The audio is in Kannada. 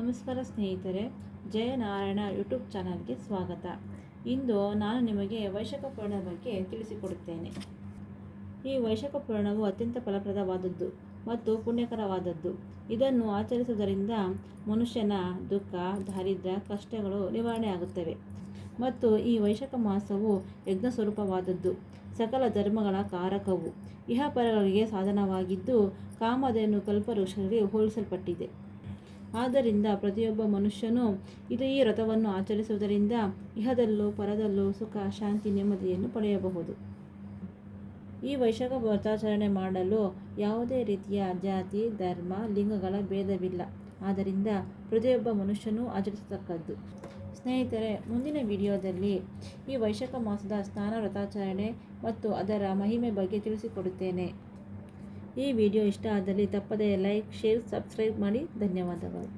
ನಮಸ್ಕಾರ ಸ್ನೇಹಿತರೆ, ಜಯನಾರಾಯಣ ಯೂಟ್ಯೂಬ್ ಚಾನಲ್ಗೆ ಸ್ವಾಗತ. ಇಂದು ನಾನು ನಿಮಗೆ ವೈಶಾಖ ಪೂರ್ಣದ ಬಗ್ಗೆ ತಿಳಿಸಿಕೊಡುತ್ತೇನೆ. ಈ ವೈಶಾಖ ಪೂರ್ಣವು ಅತ್ಯಂತ ಫಲಪ್ರದವಾದದ್ದು ಮತ್ತು ಪುಣ್ಯಕರವಾದದ್ದು. ಇದನ್ನು ಆಚರಿಸುವುದರಿಂದ ಮನುಷ್ಯನ ದುಃಖ, ದಾರಿದ್ರ್ಯ, ಕಷ್ಟಗಳು ನಿವಾರಣೆ ಆಗುತ್ತವೆ. ಮತ್ತು ಈ ವೈಶಾಖ ಮಾಸವು ಯಜ್ಞ ಸ್ವರೂಪವಾದದ್ದು. ಸಕಲ ಧರ್ಮಗಳ ಕಾರಕವು. ಇಹಪರಗಳಿಗೆ ಸಾಧನವಾಗಿದ್ದು, ಕಾಮಧೇನು ಕಲ್ಪವೃಕ್ಷಗಳಿಗೆ ಹೋಲಿಸಲ್ಪಟ್ಟಿದೆ. ಆದ್ದರಿಂದ ಪ್ರತಿಯೊಬ್ಬ ಮನುಷ್ಯನು ಇದು ಈ ವ್ರತವನ್ನು ಆಚರಿಸುವುದರಿಂದ ಇಹದಲ್ಲೂ ಪರದಲ್ಲೂ ಸುಖ, ಶಾಂತಿ, ನೆಮ್ಮದಿಯನ್ನು ಪಡೆಯಬಹುದು. ಈ ವೈಶಾಖ ವ್ರತಾಚರಣೆ ಮಾಡಲು ಯಾವುದೇ ರೀತಿಯ ಜಾತಿ, ಧರ್ಮ, ಲಿಂಗಗಳ ಭೇದವಿಲ್ಲ. ಆದ್ದರಿಂದ ಪ್ರತಿಯೊಬ್ಬ ಮನುಷ್ಯನೂ ಆಚರಿಸತಕ್ಕದ್ದು. ಸ್ನೇಹಿತರೆ, ಮುಂದಿನ ವಿಡಿಯೋದಲ್ಲಿ ಈ ವೈಶಾಖ ಮಾಸದ ಸ್ನಾನ ವ್ರತಾಚರಣೆ ಮತ್ತು ಅದರ ಮಹಿಮೆ ಬಗ್ಗೆ ತಿಳಿಸಿಕೊಡುತ್ತೇನೆ. ಈ ವಿಡಿಯೋ ಇಷ್ಟ ಆದಲ್ಲಿ ತಪ್ಪದೇ ಲೈಕ್ ಶೇರ್ ಸಬ್ಸ್ಕ್ರೈಬ್ ಮಾಡಿ. ಧನ್ಯವಾದಗಳು.